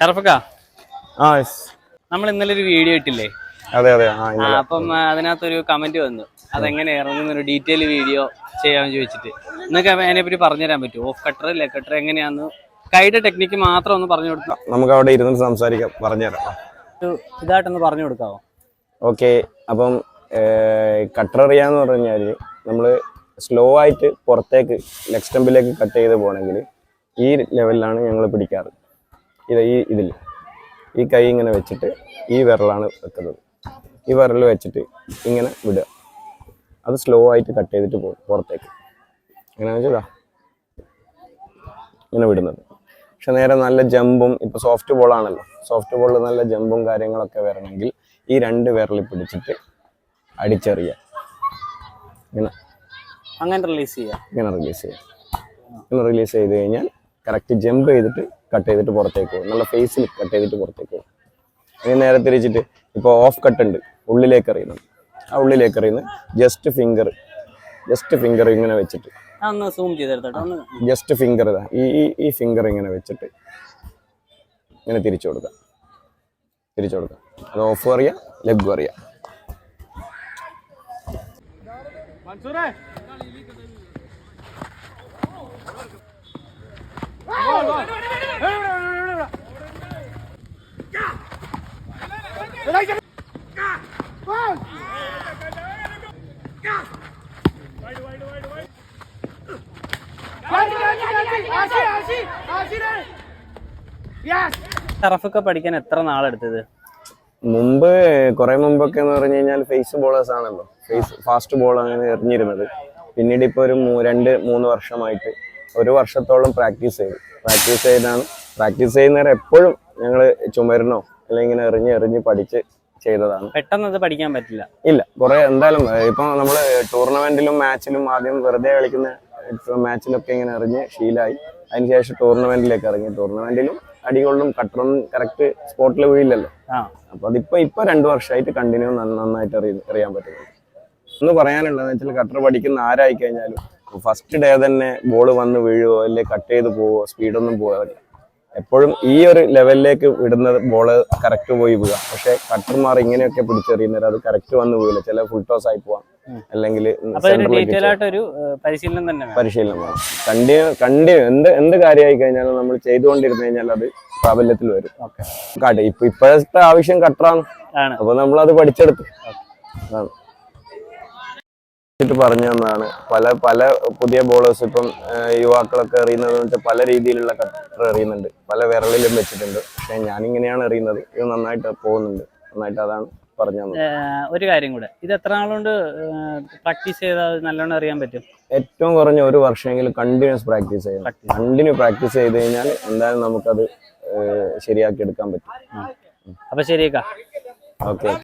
ഷറഫക്ക? നമ്മൾ ഇന്നലെ ഒരു വീഡിയോ ഇട്ടില്ലേ? അതെ അതെ. അപ്പം അതിനകത്തൊരു കമന്റ് വന്നു. അതെങ്ങനെ ഇറങ്ങുന്ന ഒരു ഡീറ്റെയിൽ വീഡിയോ ചെയ്യാമെന്ന് ചോദിച്ചിട്ട്. നിങ്ങൾക്ക് അതിനെ പറ്റി പറഞ്ഞുതരാൻ പറ്റുമോ? ഓഫ് കട്ടർ ലെ കട്ടർ എങ്ങനെയാന്ന്? കൈയുടെ ടെക്നിക്ക് മാത്രം ഒന്ന് പറഞ്ഞു കൊടുക്കാം. നമുക്ക് അവിടെ ഇരുന്ന് സംസാരിക്കാം. പറഞ്ഞുതരാം. ഇതായിട്ടൊന്ന് പറഞ്ഞു കൊടുക്കാവോ? ഓക്കെ. അപ്പം കട്ടർ അറിയാന്ന് പറഞ്ഞു കഴിഞ്ഞാൽ നമ്മൾ സ്ലോ ആയിട്ട് പുറത്തേക്ക് ലെഗ് സ്റ്റമ്പിലേക്ക് കട്ട് ചെയ്ത് പോകണമെങ്കിൽ ഈ ലെവലിലാണ് ഞങ്ങൾ പിടിക്കാറ്. ഇത് ഈ ഇതിൽ. ഈ കൈ ഇങ്ങനെ വെച്ചിട്ട് ഈ വിരലാണ് വെക്കുന്നത്. ഈ വിരൽ വെച്ചിട്ട് ഇങ്ങനെ വിടുക. അത് സ്ലോ ആയിട്ട് കട്ട് ചെയ്തിട്ട് പോകും പുറത്തേക്ക്. എങ്ങനെയാണെന്ന് വെച്ചാൽ ഇങ്ങനെ വിടുന്നത്. പക്ഷെ നേരെ നല്ല ജമ്പും ഇപ്പൊ സോഫ്റ്റ് ബോൾ ആണല്ലോ. സോഫ്റ്റ് ബോളിൽ നല്ല ജമ്പും കാര്യങ്ങളൊക്കെ വരണമെങ്കിൽ ഈ രണ്ട് വിരൽ പിടിച്ചിട്ട് അടിച്ചെറിയുക. ഇങ്ങനെ. അങ്ങനെ റിലീസ് ചെയ്യാം ഇങ്ങനെ റിലീസ് ചെയ്യുക. ഇങ്ങനെ റിലീസ് ചെയ്ത് കഴിഞ്ഞാൽ കറക്റ്റ് ജമ്പ് ചെയ്തിട്ട് കട്ട് ചെയ്തിട്ട് പുറത്തേക്ക് പോകും. നല്ല ഫേസിൽ കട്ട് ചെയ്തിട്ട് പുറത്തേക്ക് പോകും. ഇനി നേരെ തിരിച്ചിട്ട് ഇപ്പോൾ ഓഫ് കട്ട് ഉണ്ട്. ഉള്ളിലേക്ക് എറിയുന്നത് ആ ഉള്ളിലേക്ക് എറിയുന്നത് ജസ്റ്റ് ഫിംഗർ ജസ്റ്റ് ഫിംഗർ ഇങ്ങനെ വെച്ചിട്ട്. ജസ്റ്റ് ഫിംഗർ ഇതാ. ഈ ഈ ഈ ഫിംഗർ ഇങ്ങനെ വെച്ചിട്ട് ഇങ്ങനെ തിരിച്ചു കൊടുക്കാം. തിരിച്ചു കൊടുക്കാം. അത് ഓഫ് അറിയാം ലെഗ് അറിയാം. ഷറഫൊക്കെ പഠിക്കാൻ എത്ര നാളെടുത്തത്? മുമ്പ് കുറെ മുമ്പൊക്കെ എന്ന് പറഞ്ഞു കഴിഞ്ഞാൽ ഫേസ് ബോളേഴ്സ് ആണല്ലോ. ഫേസ് ഫാസ്റ്റ് ബോൾ അങ്ങനെ എറിഞ്ഞിരുന്നത്. പിന്നീട് ഇപ്പോൾ ഒരു രണ്ട് മൂന്ന് വർഷമായിട്ട് ഒരു വർഷത്തോളം പ്രാക്ടീസ് ചെയ്തു. പ്രാക്ടീസ് ചെയ്താണ്. പ്രാക്ടീസ് ചെയ്യുന്നവരെ എപ്പോഴും ഞങ്ങൾ ചുമരിനോ അല്ലെങ്കിൽ ഇങ്ങനെ എറിഞ്ഞ് എറിഞ്ഞ് പഠിച്ച് ചെയ്തതാണ്. പെട്ടെന്ന് അത് പഠിക്കാൻ പറ്റില്ല. ഇല്ല കുറെ എന്തായാലും ഇപ്പൊ നമ്മൾ ടൂർണമെന്റിലും മാച്ചിലും ആദ്യം വെറുതെ കളിക്കുന്ന മാച്ചിലൊക്കെ ഇങ്ങനെ എറിഞ്ഞ് ശീലായി. അതിനുശേഷം ടൂർണമെന്റിലേക്ക് ഇറങ്ങി. ടൂർണമെന്റിലും അടികൊള്ളും കട്ടറും കറക്റ്റ് സ്പോട്ടിൽ വീഴില്ലല്ലോ. അപ്പൊ അതിപ്പോ ഇപ്പൊ രണ്ടു വർഷമായിട്ട് കണ്ടിന്യൂ നന്നായിട്ട് അറിയ അറിയാൻ പറ്റുന്നുണ്ട്. ഒന്ന് പറയാനുള്ളത് വെച്ചാൽ കട്ടർ പഠിക്കുന്ന ആരായി കഴിഞ്ഞാലും ഫസ്റ്റ് ഡേ തന്നെ ബോൾ വന്ന് വീഴുവോ അല്ലെ കട്ട് ചെയ്ത് പോവോ സ്പീഡൊന്നും പോകാറില്ല എപ്പോഴും ഈ ഒരു ലെവലിലേക്ക് വിടുന്ന ബോൾ കറക്റ്റ് പോയി വീഴുക പക്ഷെ കട്ടർമാർ ഇങ്ങനെയൊക്കെ പിടിച്ചെറിയുന്നവർ അത് കറക്റ്റ് വന്ന് പോയില്ല ചില ഫുൾ ടോസ് ആയി പോവാം. അല്ലെങ്കിൽ പരിശീലനം വേണം. കണ്ടിന്യൂ കണ്ടിന്യൂ എന്ത് എന്ത് കാര്യമായി കഴിഞ്ഞാലും നമ്മൾ ചെയ്തുകൊണ്ടിരുന്നു കഴിഞ്ഞാൽ അത് പ്രാബല്യത്തിൽ വരും. കാട്ടെ ഇപ്പൊ ഇപ്പോഴത്തെ ആവശ്യം കട്ടറാണ് അപ്പൊ നമ്മൾ അത് പഠിച്ചെടുത്ത് അതാണ്. പറഞ്ഞു തന്നതാണ്. പല പല പുതിയ ബോളേഴ്സ് ഇപ്പം യുവാക്കളൊക്കെ എറിയുന്നത് വെച്ചാൽ പല രീതിയിലുള്ള കട്ടർ എറിയുന്നുണ്ട്. പല വിരളിലും വെച്ചിട്ടുണ്ട്. പക്ഷെ ഞാനിങ്ങനെയാണ് എറിയുന്നത്. ഇത് നന്നായിട്ട് പോകുന്നുണ്ട്. നന്നായിട്ട് അതാണ് പറഞ്ഞു ഒരു കാര്യം കൂടെ. ഇത് എത്ര നാളുകൊണ്ട് പ്രാക്ടീസ് ചെയ്താൽ നല്ലോണം അറിയാൻ പറ്റും? ഏറ്റവും കുറഞ്ഞ ഒരു വർഷമെങ്കിലും കണ്ടിന്യൂസ് പ്രാക്ടീസ് ചെയ്യണം. കണ്ടിന്യൂ പ്രാക്ടീസ് ചെയ്ത് കഴിഞ്ഞാൽ എന്തായാലും നമുക്കത് ശരിയാക്കി എടുക്കാൻ പറ്റും. അപ്പൊ ശരിയേക്കാ. ഓക്കെ.